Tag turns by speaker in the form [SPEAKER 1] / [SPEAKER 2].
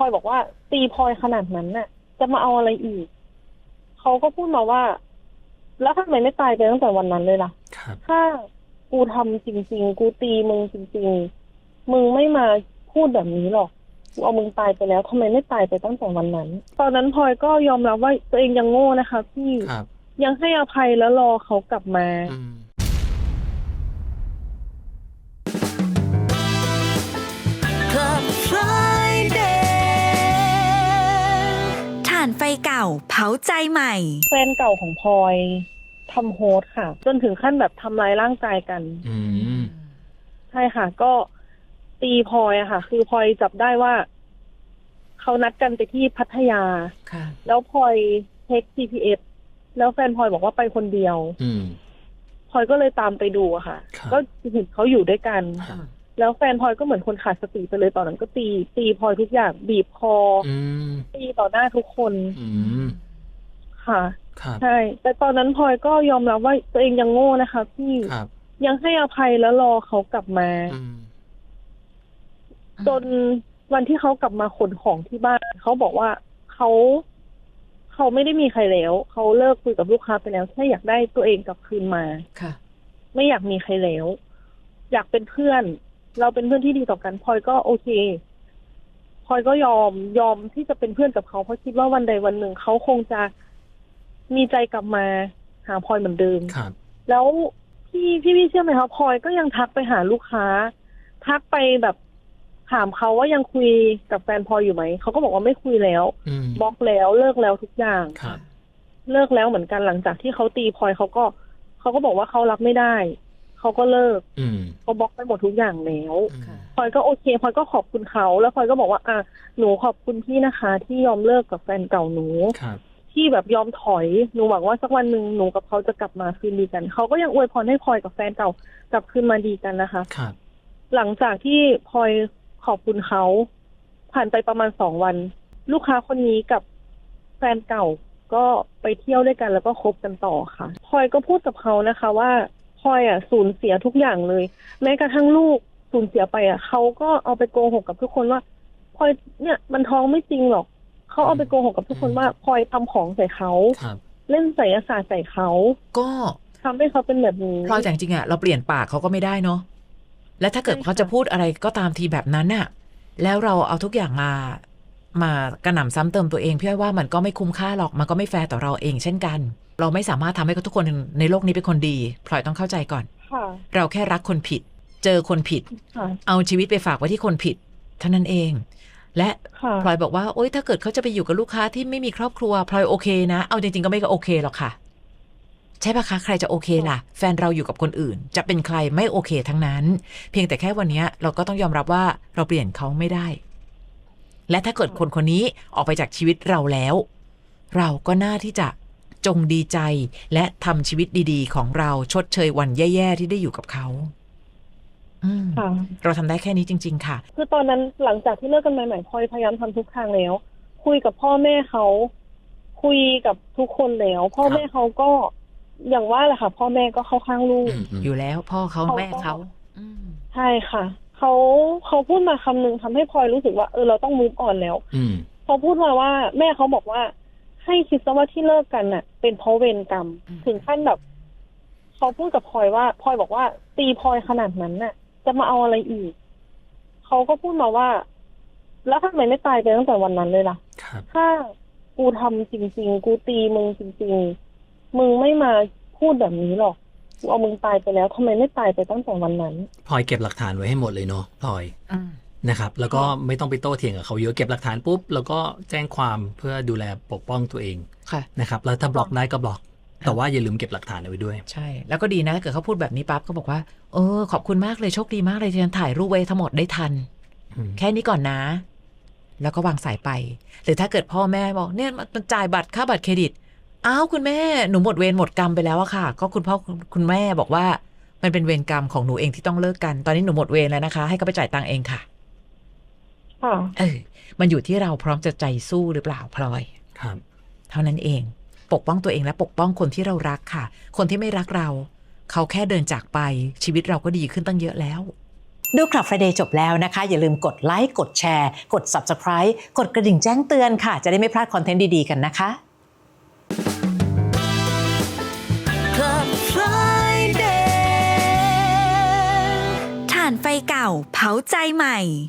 [SPEAKER 1] ลอยบอกว่า ตีพลอยขนาดนั้นน่ะ จะมาเอาอะไรอีก เขาก็พูดมาว่า แล้วทำไมไม่ตายไปตั้งแต่วันนั้นเลยล่ะ
[SPEAKER 2] ครับ
[SPEAKER 1] ถ้ากูทำจริง ๆ กูตีมึงจริง ๆ มึงไม่มาพูดแบบนี้หรอก กูเอามึงตายไปแล้วทำไมไม่ตายไปตั้งแต่วันนั้น ตอนนั้นพลอยก็ยอมรับว่าตัวเองยังโง่นะคะพี่
[SPEAKER 2] ครับ
[SPEAKER 1] ยังให้อภัยแล้วรอเขากลับมา
[SPEAKER 2] อืม
[SPEAKER 3] Club า
[SPEAKER 4] นไฟเก่า เผาใจใหม่
[SPEAKER 1] แฟนเก่าของพลอยทำโฮสต์ค่ะ จนถึงขั้นแบบทำร้ายร่างกายกัน
[SPEAKER 2] อืม
[SPEAKER 1] ใช่ค่ะ ก็ตีพลอยอะค่ะ คือพลอยจับได้ว่า เขานัดกันไปที่พัทยา
[SPEAKER 3] ค่ะ
[SPEAKER 1] แล้วพลอยเทค GPS แล้วแฟนพลอยบอกว่าไปคนเดียว
[SPEAKER 2] อืม
[SPEAKER 1] พลอยก็เลยตามไปดูอะค่ะ
[SPEAKER 2] ครับ
[SPEAKER 1] ก็เห็นเขาอยู่ด้วยกัน
[SPEAKER 2] ครับ
[SPEAKER 1] แล้วแฟนพลอยก็เหมือนคนขาดสติไปเลยตอนนั้นก็ตีตีพลอยทุกอย่างบีบคออ
[SPEAKER 2] อืม
[SPEAKER 1] ตีต่อหน้าทุกคน
[SPEAKER 2] อืม
[SPEAKER 1] ค่ะ
[SPEAKER 2] ครับ
[SPEAKER 1] ใช่แต่ตอนนั้นพลอยก็ยอมรับว่าตัวเองยังโง่นะคะพี่
[SPEAKER 2] ครับ
[SPEAKER 1] ยังให้อภัยแล้วรอเขากลับมา
[SPEAKER 2] อืม
[SPEAKER 1] จนวันที่เขากลับมาขนของที่บ้านเขาบอกว่าเขาเขาไม่ได้มีใครแล้วเขาเลิกคุยกับลูกค้าไปแล้วแค่อยากได้ตัวเองกลับคืนมา
[SPEAKER 3] ค่ะ
[SPEAKER 1] ไม่อยากมีใครแล้ว อยากเป็นเพื่อน เราเป็นเพื่อนที่ดีต่อกันพลอยก็โอเคพลอยก็ยอมยอมที่จะเป็นเพื่อนกับเขาเพราะคิดว่าวันใดวันหนึ่งเขาคงจะมีใจกลับมาหาพลอยเหมือนเดิม
[SPEAKER 2] ครับ
[SPEAKER 1] แล้วพี่พี่พี่เชื่อไหมคะพลอยก็ยังทักไปหาลูกค้า ทักไปแบบถามเขาว่ายังคุยกับแฟนพลอยอยู่ไหมเขาก็บอกว่าไม่คุยแล้ว
[SPEAKER 2] อืม
[SPEAKER 1] บล็อกแล้วเลิกแล้วทุกอย่าง
[SPEAKER 2] ครับ
[SPEAKER 1] เลิกแล้วเหมือนกันหลังจากที่เขาตีพลอยเขาก็เขาก็บอกว่าเขารับไม่ได้ เขาก็เลิก
[SPEAKER 2] อืม
[SPEAKER 1] เขาบล็อกไปหมดทุกอย่างแล้ว
[SPEAKER 2] อืม
[SPEAKER 3] ค่ะ
[SPEAKER 1] พลอยก็โอเคพลอยก็ขอบคุณเขาแล้วพลอยก็บอกว่าอะหนูขอบคุณพี่นะคะ ที่ยอมเลิกกับแฟนเก่าหนู
[SPEAKER 2] ครับ
[SPEAKER 1] ที่แบบยอมถอยหนูหวังว่าสักวันหนึ่งหนูกับเขาจะกลับมาคืนดีกันเขาก็ยังอวยพรให้พลอยกับแฟนเก่ากลับคืนมาดีกันนะคะ
[SPEAKER 2] ครับ
[SPEAKER 1] หลังจากที่พลอยขอบคุณเขาผ่านไปประมาณสองวัน ลูกค้าคนนี้กับแฟนเก่าก็ไปเที่ยวด้วยกันแล้วก็คบกันต่อค่ะพลอยก็พูดกับเขานะคะว่า พลอยอะสูญเสียทุกอย่างเลย แม้กระทั่งลูกสูญเสียไปอะเขาก็เอาไปโกหกกับทุกคนว่าพลอยเนี่ยมันท้องไม่จริงหรอกเขาเอาไปโกหกกับทุกคนว่าพลอยทำของใส่เขา
[SPEAKER 2] ครับ
[SPEAKER 1] เล่นไสยศาสตร์ใส่เขา
[SPEAKER 3] ก็
[SPEAKER 1] ทำให้เขาเป็นแบบนี้
[SPEAKER 3] พลอยแต่จริงๆอะเราเปลี่ยนปากเขาก็ไม่ได้เนาะและถ้าเกิด
[SPEAKER 1] ใช่ค่ะ
[SPEAKER 3] เขาจะพูดอะไรก็ตามทีแบบนั้นน่ะ แล้วเราเอาทุกอย่างมา มากระหน่ำซ้ำเติมตัวเองพี่อ้อยว่ามันก็ไม่คุ้มค่าหรอกมันก็ไม่แฟร์ต่อเราเองเช่นกัน เราไม่สามารถทำให้ทุกคนในโลกนี้เป็นคนดีพลอยต้องเข้าใจก่อน
[SPEAKER 1] ค่ะ
[SPEAKER 3] เราแค่รักคนผิด เจอคนผิด
[SPEAKER 1] ค่ะ
[SPEAKER 3] เอาชีวิตไปฝากไว้ที่คนผิดเท่านั้นเอง และ
[SPEAKER 1] ค่ะ
[SPEAKER 3] พลอยบอกว่าโอ๊ยถ้าเกิดเขาจะไปอยู่กับลูกค้าที่ไม่มีครอบครัวพลอยโอเคนะ เอาจริงๆก็ไม่ก็โอเคหรอกค่ะ ใช่ปะคะใครจะโอเคล่ะ แฟนเราอยู่กับคนอื่น จะเป็นใครไม่โอเคทั้งนั้น เพียงแต่แค่วันเนี้ยเราก็ต้องยอมรับว่าเราเปลี่ยนเขาไม่ได้ และถ้าเกิดคนคนนี้ออกไปจากชีวิตเราแล้ว เราก็น่าที่จะจงดีใจและทำชีวิตดีๆ ของเราชดเชยวันแย่ ๆ ที่ได้อยู่กับเขาอืม
[SPEAKER 1] ค่ะ
[SPEAKER 3] เราทำได้แค่นี้จริง ๆ ค่ะ
[SPEAKER 1] คือตอนนั้นหลังจากที่เลิกกันใหม่ๆพลอยพยายามทำทุกทางแล้ว คุยกับพ่อแม่เขาคุยกับทุกคนแล้ว พ่อ
[SPEAKER 2] ครับ
[SPEAKER 1] แม่เขาก็อย่างว่าแหละค่ะ พ่อแม่ก็เข้าข้างลูก
[SPEAKER 2] อืมอืม
[SPEAKER 3] อยู่แล้ว พ่อเขา
[SPEAKER 1] เขาก็
[SPEAKER 3] แม่เขาอืม
[SPEAKER 1] ใช่ค่ะ เขาเขาพูดมาคำหนึ่งทำให้พลอยรู้สึกว่าเออเราต้องมูฟออนแล้ว
[SPEAKER 2] อืม
[SPEAKER 1] เขาพูดมาว่า แม่เขาบอกว่า ให้คิดซะว่าที่เลิกกันน่ะ เป็นเพราะเวรกรรม ถึงขั้นแบบเขาพูดกับพลอยว่าพลอยบอกว่า ตีพลอยขนาดนั้นน่ะ จะมาเอาอะไรอีกเขาก็พูดมาว่า แล้วทำไมไม่ตายไปตั้งแต่วันนั้นเลยล่ะ
[SPEAKER 2] ครับ
[SPEAKER 1] ถ้ากูทำจริง ๆ กูตีมึงจริง ๆ มึงไม่มาพูดแบบนี้หรอก กูเอามึงตายไปแล้วทำไมไม่ตายไปตั้งแต่วันนั้น
[SPEAKER 2] พลอยเก็บหลักฐานไว้ให้หมดเลยเนาะพลอย
[SPEAKER 3] อืม
[SPEAKER 2] นะครับ แล้วก็ไม่ต้องไปโต้เถียงกับเขาเยอะเก็บหลักฐานปุ๊บแล้วก็แจ้งความเพื่อดูแลปกป้องตัวเอง
[SPEAKER 3] ค่ะ
[SPEAKER 2] นะครับแล้วถ้าบล็อกได้ก็บล็อก แต่ว่าอย่าลืมเก็บหลักฐานเอาไว้ด้วย
[SPEAKER 3] ใช่ แล้วก็ดีนะถ้าเกิดเขาพูดแบบนี้ปั๊บก็บอกว่าเออขอบคุณมากเลยโชคดีมากเลยที่ฉันถ่ายรูปไว้ทั้งหมดได้ทัน
[SPEAKER 2] อืม
[SPEAKER 3] แค่นี้ก่อนนะ แล้วก็วางสายไป หรือถ้าเกิดพ่อแม่บอกเนี่ยมันจ่ายบัตรค่าบัตรเครดิต อ้าวคุณแม่หนูหมดเวรหมดกรรมไปแล้วอะค่ะ ก็คุณพ่อคุณแม่บอกว่า มันเป็นเวรกรรมของหนูเองที่ต้องเลิกกัน ตอนนี้หนูหมดเวรแล้วนะคะ ให้เขาไปจ่ายตังเองค่ะเออมันอยู่ที่เราพร้อมจะใจสู้หรือเปล่าพลอย
[SPEAKER 2] ครับ
[SPEAKER 3] เท่านั้นเอง ปกป้องตัวเองและปกป้องคนที่เรารักค่ะ คนที่ไม่รักเรา เขาแค่เดินจากไปชีวิตเราก็ดีขึ้นตั้งเยอะแล้วดูคลับร์เดย์จบแล้วนะคะ อย่าลืมกดไลค์กดแชร์ กด Subscribe กดกระดิ่งแจ้งเตือนค่ะ จะได้ไม่พลาดคอนเทนต์ดี ๆ กันนะคะ
[SPEAKER 4] เก่า เผาใจใหม่